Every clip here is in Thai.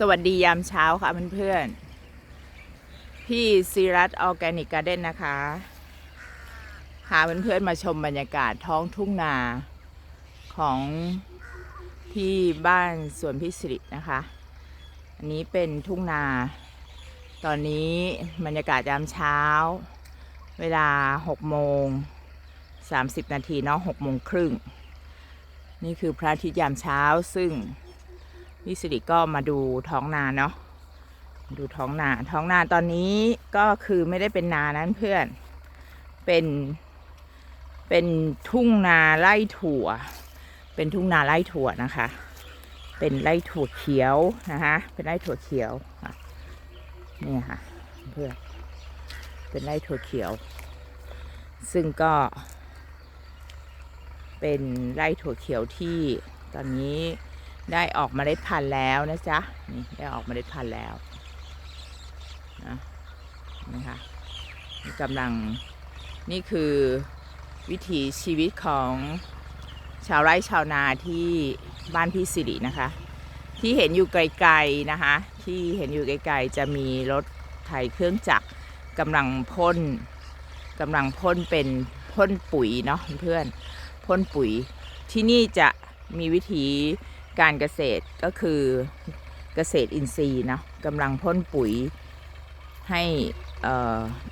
สวัสดียามเช้าค่ะเพื่อนๆ พี่ซีรัตออร์แกนิกการ์เด้นนะคะพาเพื่อนๆมาชมบรรยากาศท้องทุ่งนาของที่บ้านสวนพิสิรินะคะ อันนี้เป็นทุ่งนา ตอนนี้บรรยากาศยามเช้า เวลา6โมง30 นาทีเนาะ6โมงครึ่ง นี่คือพระอาทิตย์ยามเช้าซึ่ง พี่สิริก็มาดูท้องนาเนาะดูท้องนาท้องนาตอนนี้ก็คือไม่ได้เป็นนานั้นเพื่อน เป็นเป็นทุ่งนาไร่ถั่ว เป็นทุ่งนาไร่ถั่วนะคะ เป็นไร่ถั่วเขียวนะคะเป็นไร่ถั่วเขียวนี่ค่ะเพื่อนเป็นไร่ถั่วเขียว ซึ่งก็ เป็นไร่ถั่วเขียวที่ตอนนี้ ได้ออกเมล็ดพันธุ์แล้วนะจ๊ะนี่ได้ออกเมล็ดพันธุ์แล้วนะนะคะกำลังนี่คือวิถีชีวิตของชาวไร่ชาวนาที่บ้านพี่สิรินะคะ ที่เห็นอยู่ไกลๆนะคะ ที่เห็นอยู่ไกลๆจะมีรถไถเครื่องจักรกำลังพ่นกำลังพ่นเป็นพ่นปุ๋ยเนาะเพื่อนพ่นปุ๋ยที่นี่จะมีวิธี การเกษตรก็คือเกษตรอินทรีย์นะกำลังพ่นปุ๋ยให้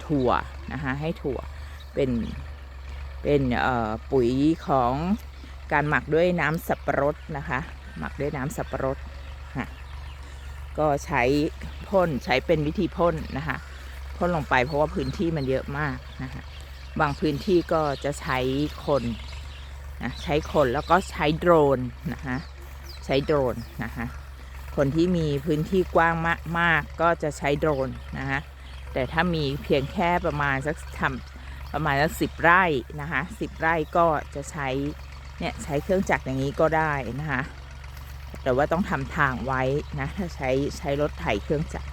ถั่วนะคะให้ถั่วเป็นเป็นปุ๋ยของการหมักด้วยน้ำสับปะรดนะคะ หมักด้วยน้ำสับปะรดค่ะก็ใช้พ่นใช้เป็นวิธีพ่นนะคะพ่นลงไปเพราะว่าพื้นที่มันเยอะมากนะคะบางพื้นที่ก็จะใช้คนนะใช้คนแล้วก็ใช้โดรนนะคะ ใช้โดรนนะคะคนที่มีพื้นที่กว้างมากมากก็จะใช้โดรนนะคะแต่ถ้ามีเพียงแค่ประมาณสักทำประมาณสักสิบไร่นะคะสิบไร่ก็จะใช้เนี่ยใช้เครื่องจักรอย่างนี้ก็ได้นะคะแต่ว่าต้องทำทางไว้นะถ้าใช้ใช้รถไถเครื่องจักร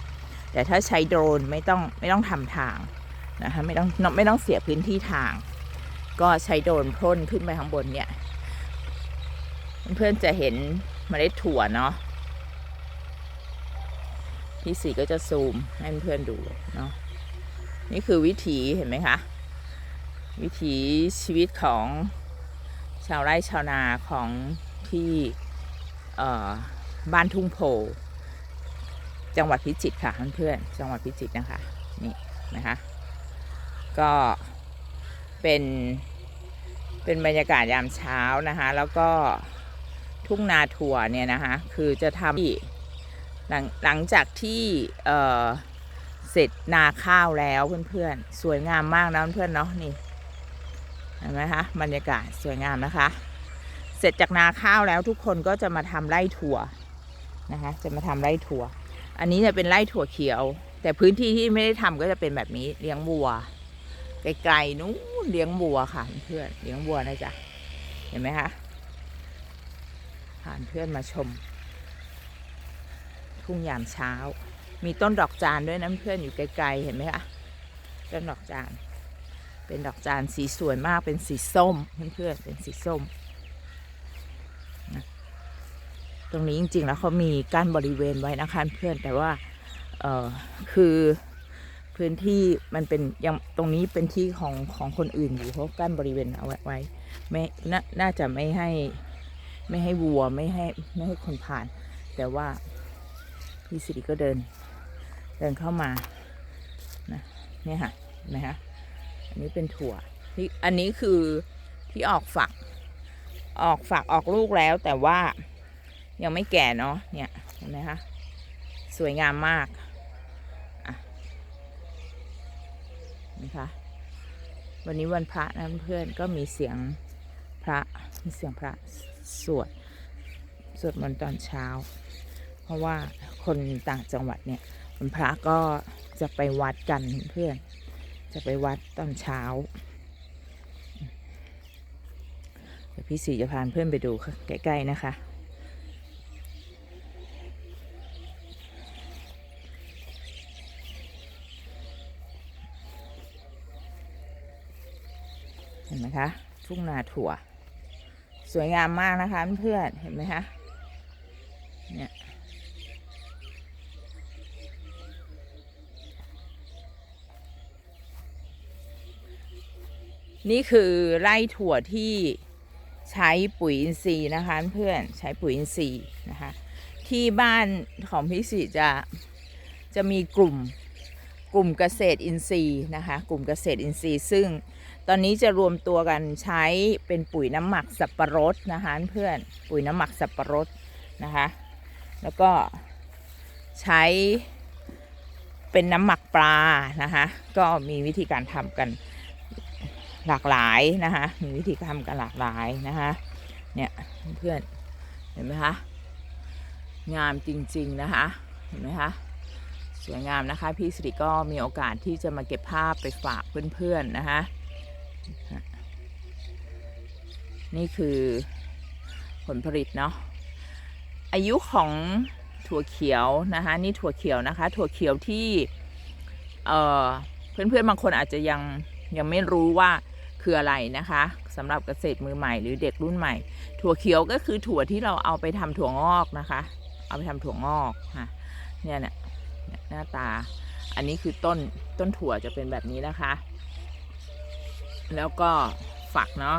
แต่ถ้าใช้โดรนไม่ต้องไม่ต้องทำทางนะคะไม่ต้องไม่ต้องเสียพื้นที่ทาง ก็ใช้โดรนพ่นขึ้นไปข้างบนเนี่ยเพื่อนจะเห็น มล็ดถั่วเนาะพี่สีก็จะซูมให้เพื่อนดูเนาะนี่คือวิถีเห็นไหมคะ วิถีชีวิตของชาวไร่ชาวนาของที่บ้านทุ่งโพ จังหวัดพิจิตรค่ะเพื่อนๆจังหวัดพิจิตรนะคะนี่นะคะก็เป็นเป็นบรรยากาศยามเช้านะคะ แล้วก็ ทุ่งนาถั่วเนี่ยนะคะคือจะทำที่หลังหลังจากที่เออเสร็จนาข้าวแล้วเพื่อนๆ สวยงามมากนะเพื่อนๆเนาะนี่เห็นไหมคะบรรยากาศสวยงามนะคะ เสร็จจากนาข้าวแล้วทุกคนก็จะมาทำไร่ถั่วนะคะ จะมาทำไร่ถั่ว อันนี้จะเป็นไร่ถั่วเขียว แต่พื้นที่ที่ไม่ได้ทำก็จะเป็นแบบนี้เลี้ยงวัวไกลๆนู้นเลี้ยงวัวค่ะเพื่อนเลี้ยงวัวนะจ๊ะเห็นไหมคะ ผ่านเพื่อนมาชม ทุ่งยามเช้า มีต้นดอกจานด้วยนะเพื่อนอยู่ไกลๆเห็นไหมคะต้นดอกจาน เป็นดอกจานสีสวยมากเป็นสีส้มเพื่อนๆเป็นสีส้มตรงนี้จริงๆแล้วเขามีกั้นบริเวณไว้นะคะเพื่อนแต่ว่าเออคือพื้นที่มันเป็นยังตรงนี้เป็นที่ของของคนอื่นอยู่เขากั้นบริเวณเอาไว้ไว้ไม่นน่าจะไม่ให้ ไม่ให้วัวไม่ให้ไม่ให้คนผ่าน แต่ว่าพี่สิริก็เดิน เดินเข้ามานะเนี่ยค่ะเห็นไหมคะอันนี้เป็นถั่วที่อันนี้คือที่ออกฝัก ออกฝักออกลูกแล้วแต่ว่ายังไม่แก่เนาะเนี่ยเห็นไหมคะสวยงามมากนะคะวันนี้วันพระนะเพื่อนก็มีเสียงพระมีเสียงพระ สวดสวดมนต์ตอนเช้า เพราะว่าคนต่างจังหวัดเนี่ยวันพระก็จะไปวัดกันเพื่อน จะไปวัดตอนเช้าเดี๋ยวพี่สีจะพาเพื่อนไปดูใกล้ ๆ นะคะเห็นไหมคะทุ่งนาถั่ว สวยงามมากนะคะเพื่อนเห็นไหมคะเนี่ยนี่คือไร่ถั่วที่ใช้ปุ๋ยอินทรีย์นะคะเพื่อนใช้ปุ๋ยอินทรีย์นะคะ ที่บ้านของพี่สิจะจะมีกลุ่มกลุ่มเกษตรอินทรีย์นะคะ กลุ่มเกษตรอินทรีย์ซึ่ง ตอนนี้จะรวมตัวกันใช้เป็นปุ๋ยน้ำหมักสับปะรดนะคะเพื่อนปุ๋ยน้ำหมักสับปะรดนะคะ แล้วก็ใช้เป็นน้ำหมักปลานะคะก็มีวิธีการทำกันหลากหลายนะคะมีวิธีทำกันหลากหลายนะคะเนี่ยเพื่อนเห็นไหมคะงามจริงๆนะคะเห็นไหมคะสวยงามนะคะ พี่สิริก็มีโอกาสที่จะมาเก็บภาพไปฝากเพื่อนๆนะคะ นี่คือผลผลิตเนาะอายุของถั่วเขียวนะคะนี่ถั่วเขียวนะคะ ถั่วเขียวที่เอ่อเพื่อนๆบางคนอาจจะยังยังไม่รู้ว่าคืออะไรนะคะสำหรับเกษตรมือใหม่หรือเด็กรุ่นใหม่ ถั่วเขียวก็คือถั่วที่เราเอาไปทำถั่วงอกนะคะ เอาไปทำถั่วงอกค่ะเนี่ยเนี่ยหน้าตา อันนี้คือต้นต้นถั่วจะเป็นแบบนี้นะคะ แล้วก็ฝักเนาะ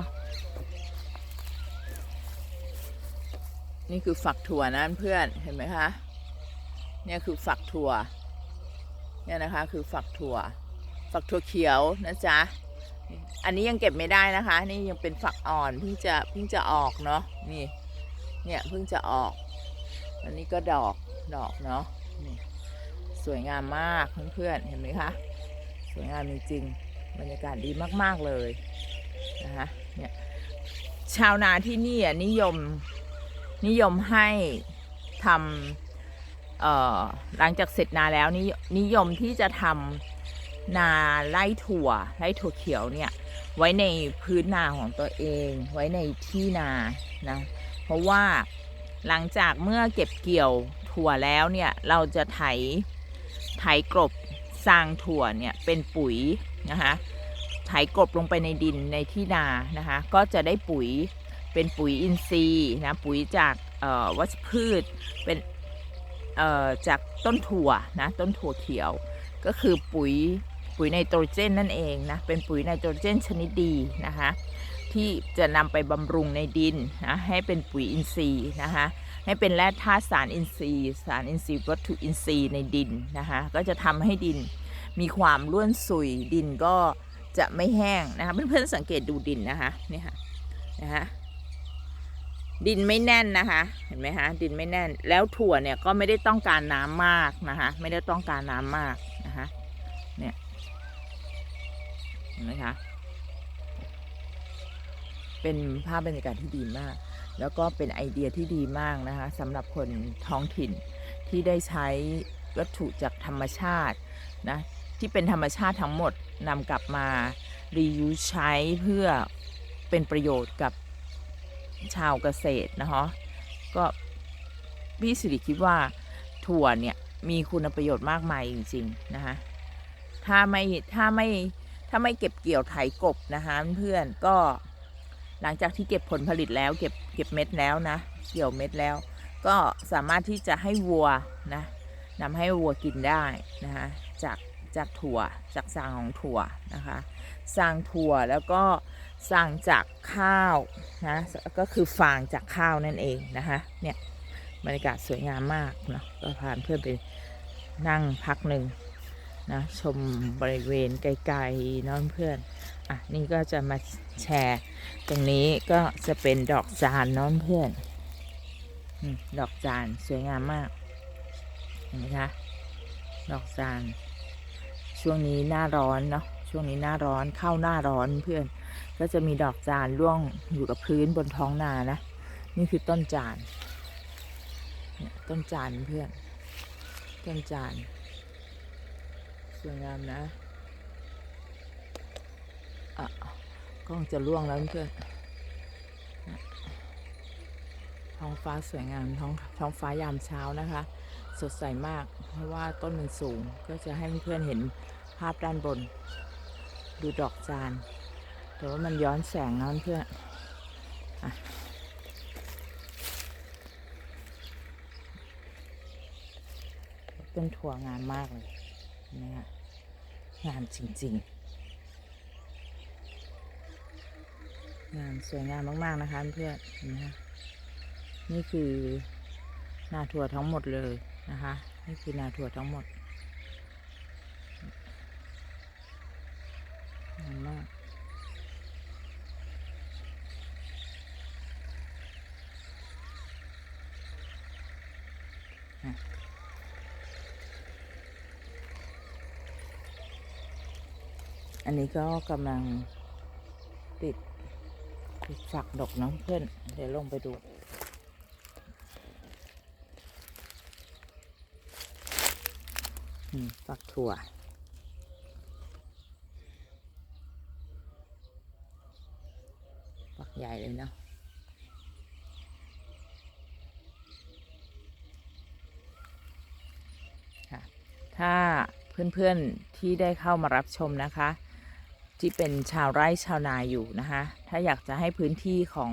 นี่คือฝักถั่วนะเพื่อนเห็นไหมคะเนี่ยคือฝักถั่วเนี่ยนะคะคือฝักถั่ว ฝักถั่วเขียวนะจ๊ะอันนี้ยังเก็บไม่ได้นะคะ นี่ยังเป็นฝักอ่อนเพิ่งจะเพิ่งจะออกเนาะนี่เนี่ยเพิ่งจะออก อันนี้ก็ดอกดอกเนาะนี่สวยงามมากเพื่อนๆเห็นไหมคะสวยงามจริงๆ บรรยากาศดีมากๆเลยนะคะเนี่ยชาวนาที่นี่อะนิยมนิยมให้ทำหลังจากเสร็จนาแล้วนินิยมที่จะทำนาไร่ถั่วไร่ถั่วเขียวเนี่ยไว้ในพื้นนาของตัวเอง ไว้ในที่นานะเพราะว่าหลังจากเมื่อเก็บเกี่ยวถั่วแล้วเนี่ยเราจะไถไถกลบสร้างถั่วเนี่ยเป็นปุ๋ย นะคะไถกบลงไปในดินในที่นานะคะ ก็จะได้ปุ๋ยเป็นปุ๋ยอินทรีย์นะปุ๋ยจากวัชพืชเป็นจากต้นถั่วนะต้นถั่วเขียว ก็คือปุ๋ยปุ๋ยไนโตรเจนนั่นเองนะเป็นปุ๋ยไนโตรเจนชนิดดีนะคะที่จะนำไปบำรุงในดินนะให้เป็นปุ๋ยอินทรีย์นะคะให้เป็นแร่ธาตุสารอินทรีย์ สารอินทรีย์วัตถุอินทรีย์ในดินนะคะก็จะทำให้ดิน มีความร่วนสุยดินก็จะไม่แห้งนะคะเพื่อนๆสังเกตดูดินนะคะนี่ค่ะนะคะดินไม่แน่นนะคะ เห็นไหมคะดินไม่แน่น แล้วถั่วเนี่ยก็ไม่ได้ต้องการน้ำมากนะคะไม่ได้ต้องการน้ำมากนะคะเนี่ยเห็นไหมคะเป็นภาพบรรยากาศที่ดีมาก แล้วก็เป็นไอเดียที่ดีมากนะคะสำหรับคนท้องถิ่นที่ได้ใช้วัตถุจากธรรมชาตินะ ที่เป็นธรรมชาติทั้งหมดนำกลับมารียูใช้เพื่อเป็นประโยชน์กับชาวเกษตรนะคะก็พี่สิริคิดว่าถั่วเนี่ยมีคุณประโยชน์มากมายจริงๆนะคะถ้าไม่ถ้าไม่ถ้าไม่เก็บเกี่ยวไถกบนะคะเพื่อนก็หลังจากที่เก็บผลผลิตแล้วเก็บเก็บเม็ดแล้วนะเกี่ยวเม็ดแล้ว ก็สามารถที่จะให้วัวนะนำให้วัวกินได้นะคะจาก จากถั่วจากสางของถั่วนะคะสางถั่วแล้วก็สางจากข้าวนะก็คือฟางจากข้าวนั่นเองนะคะเนี่ยบรรยากาศสวยงามมากเนาะก็พาเพื่อนไปนั่งพักหนึ่งนะชมบริเวณไกลๆน้องเพื่อนอะนี่ก็จะมาแชร์ ตรงนี้ก็จะเป็นดอกจานน้องเพื่อนดอกจานสวยงามมากเห็นไหมคะดอกจาน ช่วงนี้หน้าร้อนเนาะช่วงนี้หน้าร้อนเข้าหน้าร้อนเพื่อน ก็จะมีดอกจานร่วงอยู่กับพื้นบนท้องนานะ นี่คือต้นจานเนี่ยต้นจานเพื่อน ต้นจานสวยงามนะอะกล้องจะล่วงแล้วเพื่อนท้องฟ้าสวยงามท้องท้องฟ้ายามเช้านะคะ สดใสมาก เพราะว่าต้นมันสูงก็จะให้เพื่อนเห็นภาพด้านบน ดูดอกจานแต่ว่ามันย้อนแสงนะเพื่อนอะต้นถั่วงามมากเลยนะฮะงามจริง ๆ งามสวยงามมากๆนะคะเพื่อนนะนี่คือนาถั่วทั้งหมดเลยนะคะ นี่คือนาถั่วทั้งหมดงามมากอันนี้ก็กำลังติดติดฝักดอกน้องเพื่อน เดี๋ยวลงไปดู อืมฝักถั่วฝักใหญ่เลยเนาะค่ะถ้าเพื่อนๆที่ได้เข้ามารับชมนะคะ ที่เป็นชาวไร่ชาวนาอยู่นะคะ ถ้าอยากจะให้พื้นที่ของ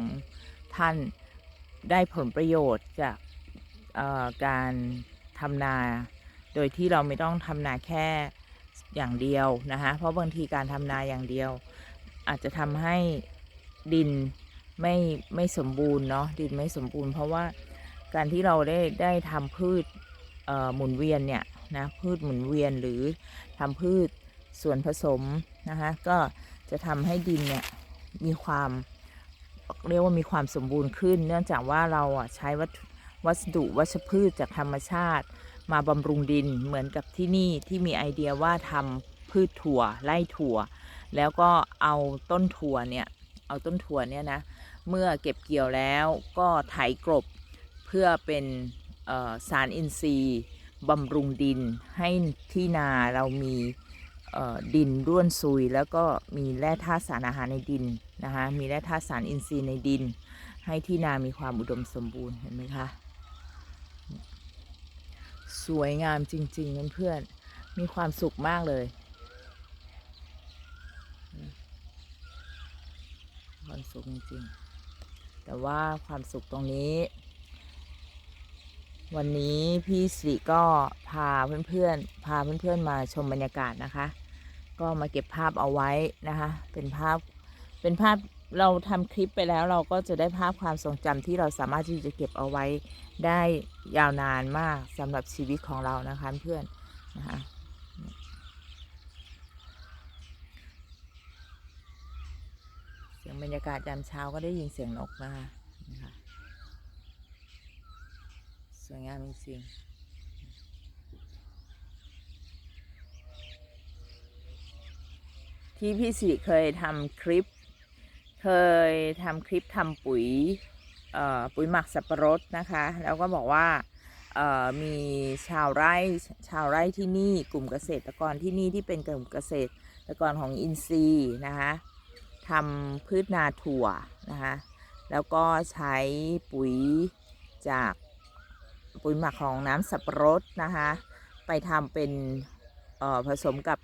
ท่านได้ผลประโยชน์จากการทำนา โดยที่เราไม่ต้องทำนาแค่อย่างเดียวนะคะเพราะบางทีการทำนาอย่างเดียว อาจจะทำให้ดินไม่ไม่สมบูรณ์เนาะดินไม่สมบูรณ์ เพราะว่าการที่เราได้ได้ทำพืชหมุนเวียนเนี่ยนะพืชหมุนเวียนหรือทำพืชส่วนผสมนะคะก็จะทำให้ดินเนี่ยมีความเรียกว่ามีความสมบูรณ์ขึ้น เนื่องจากว่าเราอะใช้วัตถุวัสดุวัชพืชจากธรรมชาติ มาบำรุงดินเหมือนกับที่นี่ที่มีไอเดียว่าทำพืชถั่วไร่ถั่ว แล้วก็เอาต้นถั่วเนี่ยเอาต้นถั่วเนี่ยนะเมื่อเก็บเกี่ยวแล้วก็ไถกลบเพื่อเป็นสารอินทรีย์บำรุงดินให้ที่นาเรามีดินร่วนซุย แล้วก็มีแร่ธาตุสารอาหารในดินนะคะมีแร่ธาตุสารอินทรีย์ในดิน ให้ที่นามีความอุดมสมบูรณ์เห็นไหมคะ สวยงามจริงๆเพื่อนๆมีความสุขมากเลยความสุขจริงๆแต่ว่าความสุขตรงนี้ วันนี้พี่สิก็พาเพื่อนๆพาเพื่อนๆมาชมบรรยากาศนะคะ ก็มาเก็บภาพเอาไว้นะคะ เป็นภาพเป็นภาพ เราทำคลิปไปแล้วเราก็จะได้ภาพความทรงจำที่เราสามารถที่จะเก็บเอาไว้ได้ยาวนานมากสำหรับชีวิตของเรานะคะเพื่อนนะคะเสียงบรรยากาศยามเช้าก็ได้ยินเสียงนกนะคะนะคะสวยงามจริงๆที่พี่สิริเคยทำคลิป เคยทำคลิปทำปุ๋ยปุ๋ยหมักสับปะรดนะคะ แล้วก็บอกว่ามีชาวไร่ชาวไร่ที่นี่กลุ่มเกษตรกรที่นี่ที่เป็นกลุ่มเกษตรกรของอินซีย์นะคะทำพืชนาถั่วนะคะแล้วก็ใช้ปุ๋ยจากปุ๋ยหมักของน้ำสับปะรดนะคะไปทำเป็นผสมกับ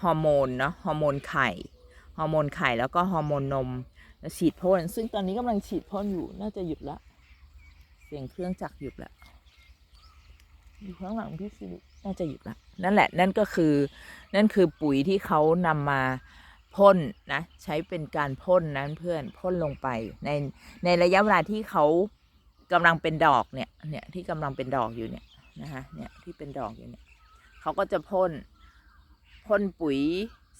ฮอร์โมนเนาะฮอร์โมนไข่ ฮอร์โมนไข่แล้วก็ฮอร์โมนนมฉีดพ่นซึ่งตอนนี้กำลังฉีดพ่นอยู่น่าจะหยุดละ เสียงเครื่องจักรหยุดละอยู่ข้างหลังพี่สิริน่าจะหยุดละนั่นแหละนั่นก็คือ นั่นคือปุ๋ยที่เขานำมาพ่นนะใช้เป็นการพ่นนั้นเพื่อนพ่นลงไปในในระยะเวลาที่เขากำลังเป็นดอกเนี่ยเนี่ยที่กำลังเป็นดอกอยู่เนี่ยนะคะเนี่ยที่เป็นดอกอยู่เนี่ยเขาก็จะพ่นพ่นปุ๋ย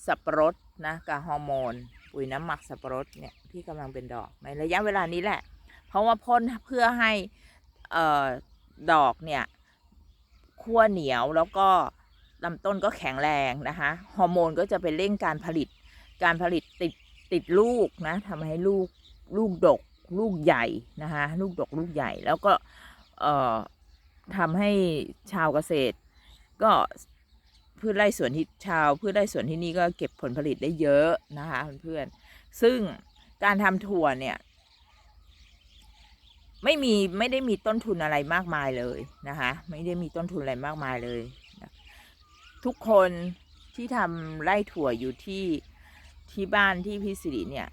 สับปะรด นะกับฮอร์โมน ปุ๋ยน้ำหมักสับปะรดเนี่ยที่กำลังเป็นดอกในระยะเวลานี้แหละ เพราะว่าพ่นเพื่อให้เอ่อดอกเนี่ยขั้วเหนียวแล้วก็ลำต้นก็แข็งแรงนะคะฮอร์โมนก็จะไปเร่งการผลิต การผลิตติดติดลูกนะทำให้ลูกลูกดกลูกใหญ่นะคะลูกดกลูกใหญ่แล้วก็เอ่อทำให้ชาวเกษตร ก็ พืชไร่สวนที่ชาวพืชไร่สวนที่นี่ก็เก็บผลผลิตได้เยอะนะคะเพื่อนๆซึ่งการทำถั่วเนี่ย ไม่มีไม่ได้มีต้นทุนอะไรมากมายเลยนะคะ ไม่ได้มีต้นทุนอะไรมากมายเลย ทุกคนที่ทำไร่ถั่วอยู่ที่ที่บ้านที่พิสิริเนี่ย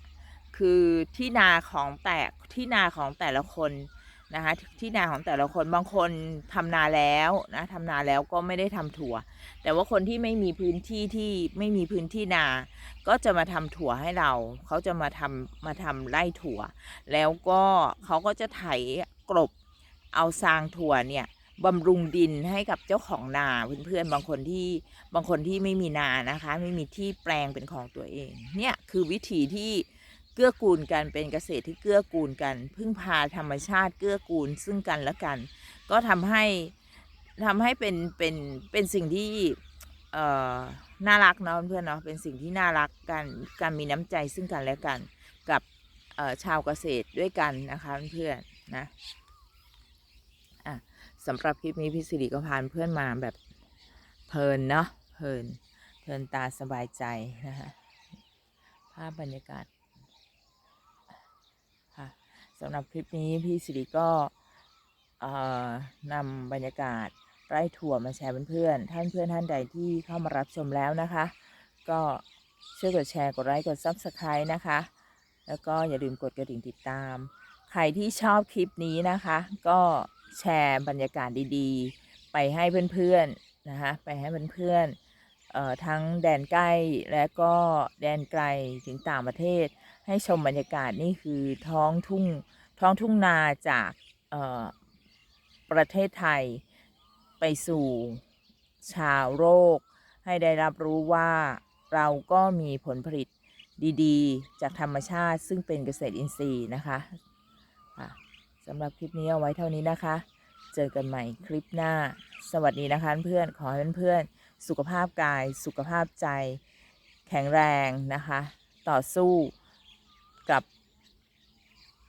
คือที่นาของแต่ที่นาของแต่ละคน นะคะที่นาของแต่ละคนบางคนทำนาแล้วนะทำนาแล้วก็ไม่ได้ทำถั่ว แต่ว่าคนที่ไม่มีพื้นที่ที่ไม่มีพื้นที่นา ก็จะมาทำถั่วให้เรา เขาจะมาทำมาทำไร่ถั่ว แล้วก็เขาก็จะไถกลบเอาซางถั่วเนี่ยบำรุงดินให้กับเจ้าของนาเพื่อนๆบางคนที่บางคนที่ไม่มีนานะคะ ไม่มีที่แปลงเป็นของตัวเอง เนี่ยคือวิธีที่ เกื้อกูลกันเป็นเกษตรที่เกื้อกูลกัน พึ่งพาธรรมชาติเกื้อกูลซึ่งกันและกัน ก็ทำให้ทำให้เป็นเป็นเป็นสิ่งที่เอ่อน่ารักเนาะเพื่อนเนาะเป็นสิ่งที่น่ารักกันการมีน้ำใจซึ่งกันและกันกับเอ่อชาวเกษตรด้วยกันนะคะเพื่อนๆนะอะสำหรับคลิปนี้พี่สิริก็พาเพื่อนมาแบบเพลินเนาะเพลินเพลินตาสบายใจนะคะภาพบรรยากาศำหรับคลิปนี้พี่สิริก็นำบรรยากาศไร่ถั่วมาแชร์เพื่อนๆ ท่านเพื่อนท่านใดที่เข้ามารับชมแล้วนะคะ ก็ช่วยกดแชร์กดไลค์กด Subscribe นะคะ แล้วก็อย่าลืมกดกระดิ่งติดตาม ใครที่ชอบคลิปนี้นะคะ ก็แชร์บรรยากาศดีๆ ไปให้เพื่อนๆนะคะ ไปให้เพื่อนๆทั้งแดนใกล้และก็แดนไกลถึงต่างประเทศ ให้ชมบรรยากาศนี่คือท้องทุ่งท้องทุ่งนาจากประเทศไทยไปสู่ชาวโลกให้ได้รับรู้ว่าเราก็มีผลผลิตดีๆ จากธรรมชาติซึ่งเป็นเกษตรอินทรีย์นะคะค่ะสำหรับคลิปนี้เอาไว้เท่านี้นะคะ เจอกันใหม่คลิปหน้า สวัสดีนะคะเพื่อนขอให้เพื่อนๆสุขภาพกาย สุขภาพใจ แข็งแรงนะคะ ต่อสู้ กับ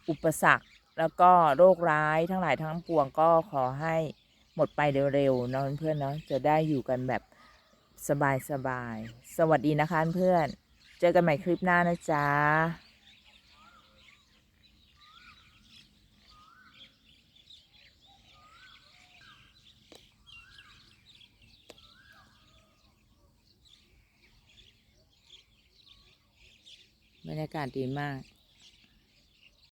อุปสรรค แล้วก็โรคร้ายทั้งหลายทั้งปวงก็ขอให้หมดไปเร็วๆเนาะเพื่อนเนาะจะได้อยู่กันแบบสบายๆสวัสดีนะคะเพื่อน เจอกันใหม่คลิปหน้านะจ๊ะ บรรยากาศดีมาก